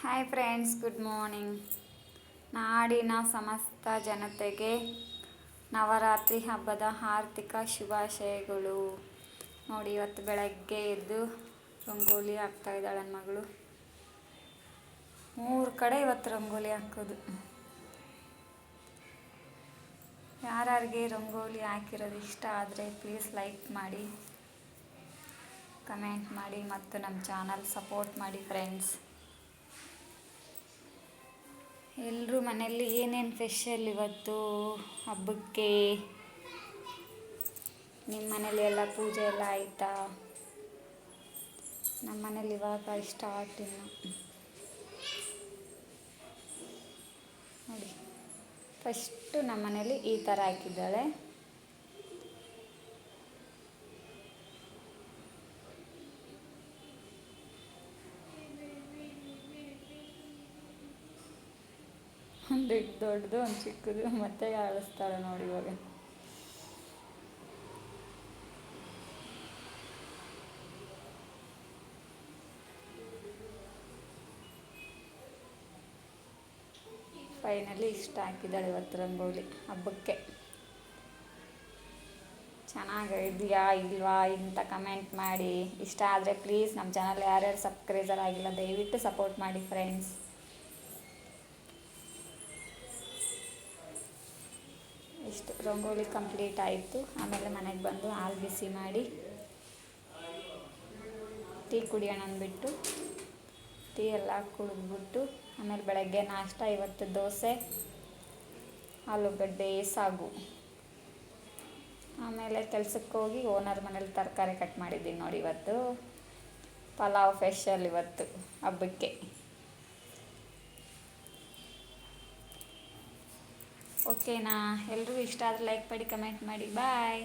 Hi friends good morning ನಾಡಿನ ಸಮಸ್ತ ಜನತೆಗೆ ನವರಾತ್ರಿ ಹಬ್ಬದ ಆರ್ಥಿಕ ಶುಭಾಶಯಗಳು. ನೋಡಿ, ಇವತ್ತು ಬೆಳಗ್ಗೆ ಎದ್ದು ರಂಗೋಲಿ ಹಾಕ್ತಾ ಇದ್ದಾಳೆ ಮಗಳು. ಮೂರು ಕಡೆ ಇವತ್ತು ರಂಗೋಲಿ ಹಾಕೋದು. ಯಾರ್ಯಾರಿಗೆ ರಂಗೋಲಿ ಹಾಕಿರೋದು ಇಷ್ಟ ಆದರೆ ಪ್ಲೀಸ್ ಲೈಕ್ ಮಾಡಿ ಕಮೆಂಟ್ ಮಾಡಿ ಮತ್ತು ನಮ್ಮ ಚಾನಲ್ ಸಪೋರ್ಟ್ ಮಾಡಿ ಫ್ರೆಂಡ್ಸ್ ಎಲ್ಲರೂ ಮನೆಯಲ್ಲಿ ಏನೇನು ಸ್ಪೆಷಲ್ ಇವತ್ತು? ಹಬ್ಬಕ್ಕೆ? ನಿಮ್ಮ ಮನೇಲಿ ಎಲ್ಲ ಪೂಜೆ ಎಲ್ಲ ಆಯಿತಾ? ನಮ್ಮ ಮನೇಲಿ ಇವಾಗ ಸ್ಟಾರ್ಟ್ ಇನ್ನು ನೋಡಿ ಫಸ್ಟು ನಮ್ಮ ಮನೇಲಿ ಈ ಥರ ಹಾಕಿದ್ದಾಳೆ ಒಂದು ದೊಡ್ಡದು, ಒಂದು ಚಿಕ್ಕದು, ಮತ್ತೆ ಆಳಿಸ್ತಾಳೆ ನೋಡಿ ಇವಾಗ. ಫೈನಲಿ ಇಷ್ಟ ಹಾಕಿದ್ದಾಳೆ ಇವತ್ತು ರಂಗೋಲಿ, ಹಬ್ಬಕ್ಕೆ. ಚೆನ್ನಾಗಿದೆಯಾ ಇಲ್ವಾ ಇಂಥ ಕಮೆಂಟ್ ಮಾಡಿ. ಇಷ್ಟ ಆದರೆ ಪ್ಲೀಸ್ ನಮ್ಮ ಚಾನಲ್ ಯಾರ್ಯಾರು ಸಬ್ಸ್ಕ್ರೈಬರ್ ಆಗಿಲ್ಲ ದಯವಿಟ್ಟು ಸಪೋರ್ಟ್ ಮಾಡಿ ಫ್ರೆಂಡ್ಸ್ ಇಷ್ಟು ರಂಗೋಲಿ ಕಂಪ್ಲೀಟ್ ಆಯಿತು. ಆಮೇಲೆ ಮನೆಗೆ ಬಂದು ಹಾಲು ಬಿಸಿ ಮಾಡಿ ಟೀ ಕುಡಿಯೋಣ ಅಂದ್ಬಿಟ್ಟು ಟೀ ಎಲ್ಲ ಕುಡಿದ್ಬಿಟ್ಟು ಆಮೇಲೆ ಬೆಳಗ್ಗೆ ನಾಷ್ಟ, ಇವತ್ತು ದೋಸೆ, ಆಲೂಗಡ್ಡೆ, ಸಾಗು. ಆಮೇಲೆ ಕೆಲಸಕ್ಕೆ ಹೋಗಿ ಓನರ್ ಮನೇಲಿ ತರಕಾರಿ ಕಟ್ ಮಾಡಿದ್ದೀನಿ ನೋಡಿ ಇವತ್ತು. ಪಲಾವ್ ಫೆಷಲ್ ಇವತ್ತು ಹಬ್ಬಕ್ಕೆ. ಓಕೆನಾ? ಎಲ್ಲರಿಗೂ ಇಷ್ಟ ಆದರೆ ಲೈಕ್ ಮಾಡಿ ಕಮೆಂಟ್ ಮಾಡಿ. ಬಾಯ್